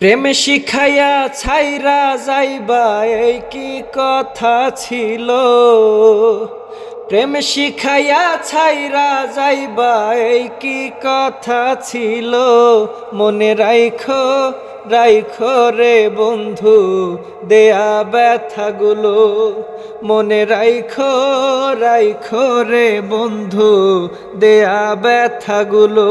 প্রেম শিখাইয়া ছাইরা যাইবা, এই কি কথা ছিল? প্রেম শিখাইয়া ছাইরা যাইবা, এই কি কথা ছিল? মনে রাইখো রাইখো রে বন্ধু, দেয়া ব্যথাগুলো। মনে রাইখো রাইখো রে বন্ধু, দেয়া ব্যথাগুলো।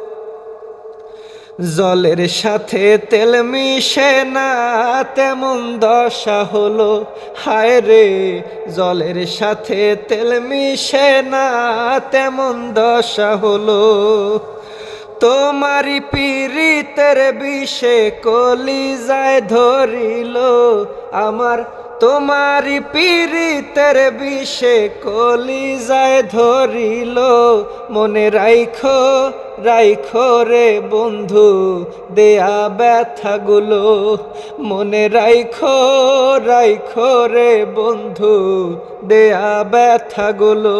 জলের সাথে তেল মিশে না, তেমন দশা হলো। হায় রে, জলের সাথে তেল মিশে না, তেমন দশা হলো। তোমারি পীড়িতের বিষে কলি যায় ধরিল আমার তোমারি পীড়িতের বিষে কলি যায় ধরিল। মনে রাইখো রাইখো রে বন্ধু, দেয়া ব্যথাগুলো। মনে রাইখ, রাইখো রে বন্ধু, দেয়া ব্যথাগুলো।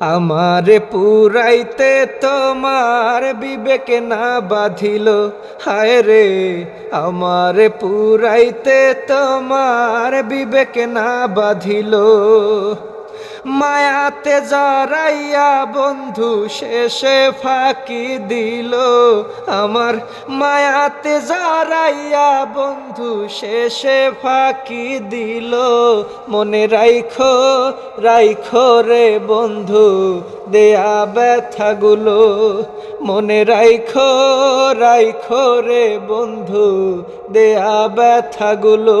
আমার পুরাইতে তোমার বিবেক না বাঁধিল। হায় রে আমার পুরাইতে তোমার বিবেক না বাঁধিল। মায়াতে জড়াইয়া বন্ধু শেষে ফাঁকি দিল আমার। মায়াতে জড়াইয়া বন্ধু শেষে ফাঁকি দিল। মনে রাইখো রাইখো রে বন্ধু, দেয়া ব্যথাগুলো। মনে রাইখো রাইখো রে বন্ধু, দেয়া ব্যথাগুলো।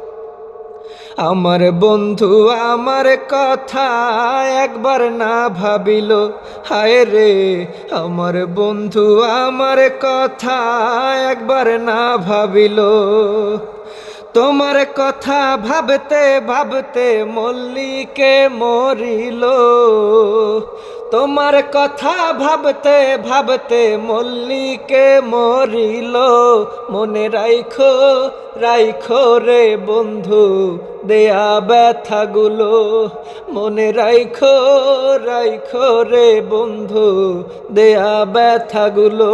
আমার বন্ধু আমার কথা একবার না ভাবিল, হায় রে। আমার বন্ধু আমার কথা একবার না ভাবিল। তোমার কথা ভাবতে ভাবতে মল্লিকে মরিল। তোমার কথা ভাবতে ভাবতে মল্লিকে মরিল। মনে রাইখো রাইখো রে বন্ধু, দেয়া ব্যথাগুলো। মনে রাইখো রাইখো রে বন্ধু, দেয়া ব্যথাগুলো।